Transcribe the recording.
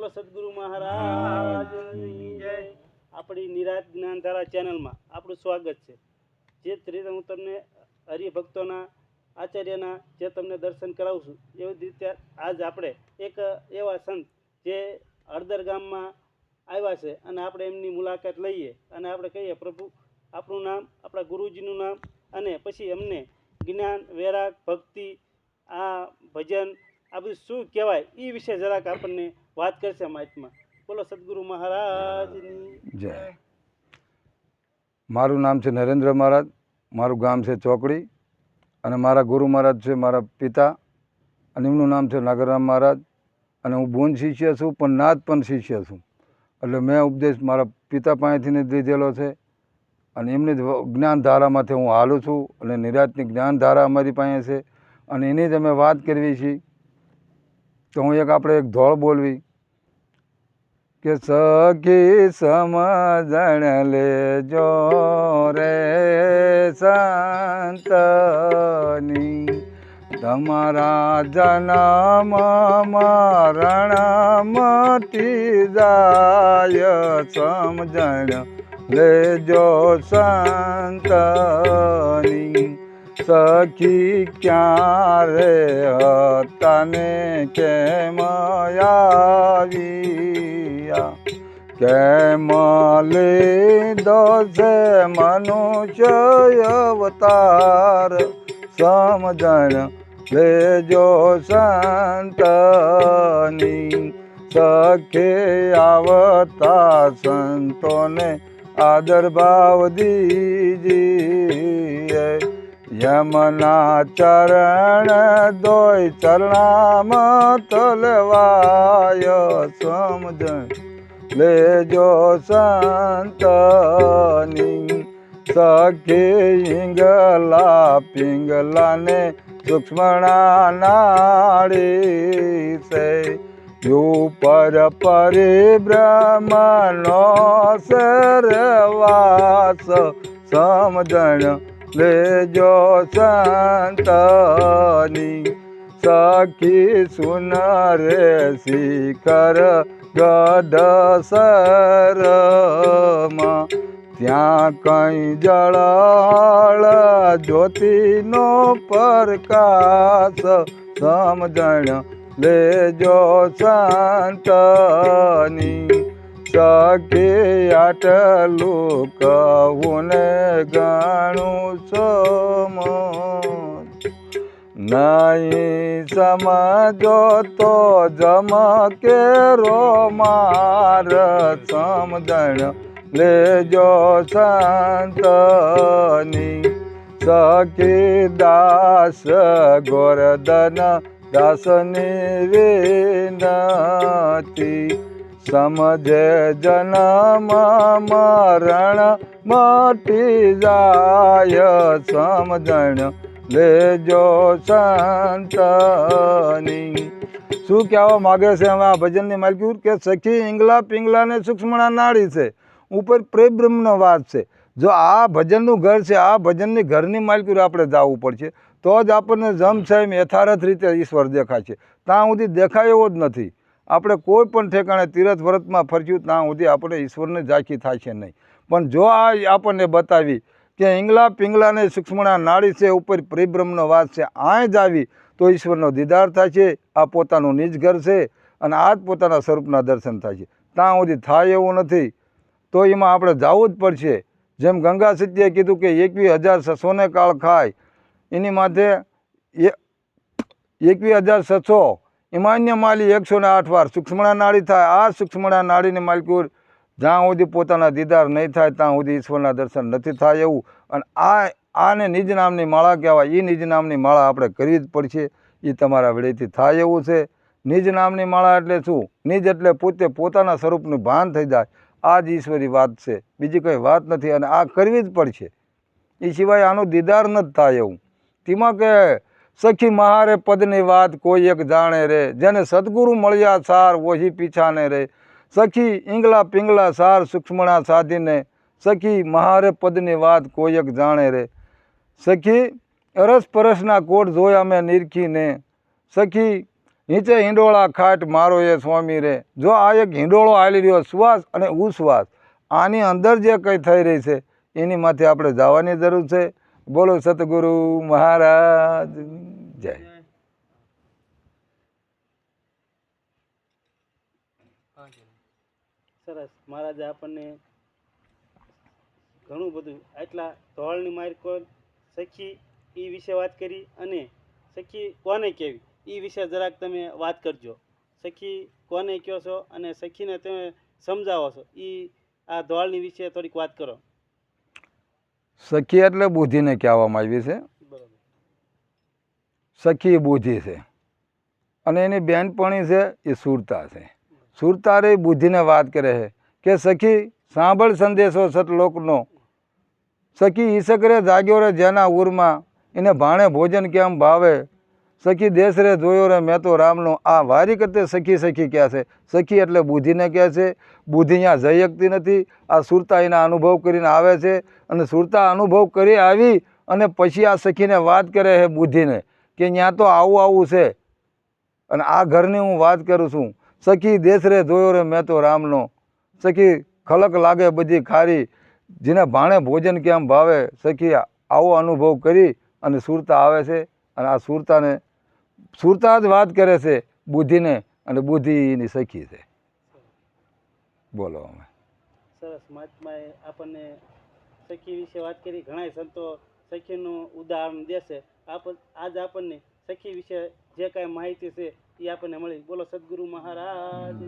બોલો સદગુરુ મહારાજ આપણી નિરાત જ્ઞાનધારા ચેનલમાં આપણું સ્વાગત છે. જે રીતે હું તમને હરિભક્તોના, આચાર્યના જે તમને દર્શન કરાવું છું, એવી રીતે આજ આપણે એક એવા સંત જે હળદર ગામમાં આવ્યા છે અને આપણે એમની મુલાકાત લઈએ અને આપણે કહીએ, પ્રભુ, આપણું નામ, આપણા ગુરુજીનું નામ અને પછી એમને જ્ઞાન, વૈરાગ, ભક્તિ, આ ભજન, આ બધું શું કહેવાય એ વિશે જરાક આપણને વાત કરશે મહાત્મા બોલો સદગુરુ મહારાજની. જય. મારું નામ છે નરેન્દ્ર મહારાજ. મારું ગામ છે ચોકડી. અને મારા ગુરુ મહારાજ છે મારા પિતા. અને એમનું નામ છે નાગરામ મહારાજ. અને હું બોન શિષ્ય છું, પણ નાદ પણ શિષ્ય છું. એટલે મેં ઉપદેશ મારા પિતા પાસેથી જ લીધેલો છે. અને એમની જ જ્ઞાનધારામાંથી હું હાલું છું. અને નિરાતની જ્ઞાનધારા અમારી પાસે છે. અને એની જ અમે વાત કરવી છીએ તો હું એક આપણે એક ધોળ બોલવી. કે સખી સમજણ લેજો રે સંતની. તમારા જન્મ મરણ મટી જાય સમજણ લેજો સંતની. સખી ક્યારે હતા ને કેમ આવ્યા કેમ લીધો છે મનુષ્ય અવતાર? સમજણ લેજો સંતની. સખે આવતા સંતોને આદર ભાવ દીજીએ. યમના ચરણ દોય ચરણામાં તલવાય સમજણ લેજો સંતની સખે ઈંગલા પિંગલાને સૂક્ષ્મણા નાડી છે ઉપર પરિબ્રહ્મનો સરવાસ સમજણ લેજો સંતની સખી સુનરે શિખર ગઢ સરમાં ત્યાં કંઈ જળ જ્યોતિનો પ્રકાશ સમજણ લેજો સંતની સખી આટલું કહું ને ગણું સમ નહીં સમજો તો જમ કેરો માર સમજણ લેજો સંતની સખી દાસ ગોરદન દાસની વિનતી. સમજે જન્મ મરણ મટી જાય સમજણ લેજો સંતની શું કહેવા માગે છે હવે આ ભજનની માલકી? કે સખી ઇંગલા પિંગલા ને સૂક્ષ્મણા નાડી છે. ઉપર પ્રેબ્રહ્મનો વાત છે. જો આ ભજનનું ઘર છે, આ ભજનની ઘરની માલકી આપણે જવું પડશે, તો જ આપણને જમ છે એમ યથાર્થ રીતે ઈશ્વર દેખાશે ત્યાં સુધી દેખાય એવો જ નથી. આપણે કોઈ પણ ઠેકાણે તીરથ વ્રતમાં ફરશું ત્યાં સુધી આપણે ઈશ્વરને ઝાંખી થાય છે નહીં. પણ જો આ આપણને બતાવી કે ઈંગલા પિંગલાને સૂક્ષ્મણા નાળી છે, ઉપર પરિબ્રહ્મનો વાસ છે, આય જ આવી, તો ઈશ્વરનો દીદાર થાય છે, આ પોતાનું નિજ ઘર છે અને આ જ પોતાના સ્વરૂપના દર્શન થાય છે. ત્યાં સુધી થાય એવું નથી. તો એમાં આપણે જવું જ પડશે. જેમ ગંગા સત્યએ કીધું કે એકવીસ હજાર છસોને કાળ ખાય, એની માથે એકવીસ હજાર છસો ઇમાન્ય માલી એકસો ને આઠ વાર સૂક્ષ્મણા નાળી થાય, આ સૂક્ષ્મણા નાળીની માલિકુર જ્યાં સુધી પોતાના દીદાર નહીં થાય, ત્યાં સુધી ઈશ્વરના દર્શન નથી થાય એવું. અને આ આને નિજ નામની માળા કહેવાય. એ નિજ નામની માળા આપણે કરવી જ પડશે. એ તમારા વેળેથી થાય એવું છે. નિજ નામની માળા એટલે શું? નિજ એટલે પોતે પોતાના સ્વરૂપનું ભાન થઈ જાય. આ જ ઈશ્વરી વાત છે. બીજી કંઈ વાત નથી. અને આ કરવી જ પડશે. એ સિવાય આનું દીદાર નથી થાય એવું. તેમાં કે સખી મહારે પદની વાત કોઈ એક જાણે રે. જેને સદગુરુ મળ્યા સાર ઓહી પીછાને રે. સખી ઈંગલા પિંગલા સાર સૂક્ષ્મણા સાધીને, સખી મહારે પદની વાત કોઈ એક જાણે રે. સખી અરસ પરસના કોટ જોયા મેં નિરખીને, સખી નીચે હિંડોળા ખાટ મારો એ સ્વામી રે. જો આ એક હિંડોળો હાલી રહ્યો શ્વાસ અને ઉશ્વાસ આની અંદર જે કંઈ થઈ રહી છે, એની માથે આપણે જવાની જરૂર છે. બોલો સતગુરુ મહારાજ, જય. સરસ. મહારાજે આપણને ઘણું બધું આટલા ધોળની માર કોણ સખી એ વિશે વાત કરી અને સખી કોને કહેવી એ વિશે જરાક તમે વાત કરજો. સખી કોને કહો છો અને સખીને તમે સમજાવો છો? એ આ ધોળની વિશે થોડીક વાત કરો. સખી એટલે બુદ્ધિને કહેવામાં આવી છે. સખી બુદ્ધિ છે. અને એની બેનપણી છે એ સુરતા છે. સુરતા રે બુદ્ધિને વાત કરે છે કે, સખી, સાંભળ સંદેશો સતલોકનો. સખી ઈશકરે જાગ્યો રે જેના ઉરમાં એને ભાણે ભોજન કેમ ભાવે? સખી, દેશ રે જોયો રે મેં તો રામનો. આ વારી કરતે સખી સખી કહે છે. સખી એટલે બુદ્ધિને કહે છે. બુદ્ધિ અહીંયા જઈ શકતી નથી. આ સુરતા એના અનુભવ કરીને આવે છે અને સુરતા અનુભવ કરી આવી અને પછી આ સખીને વાત કરે છે બુદ્ધિને કે ત્યાં તો આવું આવું છે. અને આ ઘરની હું વાત કરું છું. સખી દેશ રે જોયો રે મેં તો રામનો. સખી ખલક લાગે બધી ખારી. જેને ભાણે ભોજન કેમ ભાવે? સખી આવો અનુભવ કરી અને સુરતા આવે છે અને આ સુરતાને સુરતા જ વાત કરે છે બુદ્ધિને અને બુદ્ધિ એની સખી છે. બોલો અમે. સરસ મહાત્માએ આપણને સખી વિશે વાત કરી. ઘણા સંતો સખીનું ઉદાહરણ દેશે. આપ આજ આપણને સખી વિશે જે કાંઈ માહિતી છે એ આપણને મળી. બોલો સદગુરુ મહારાજ.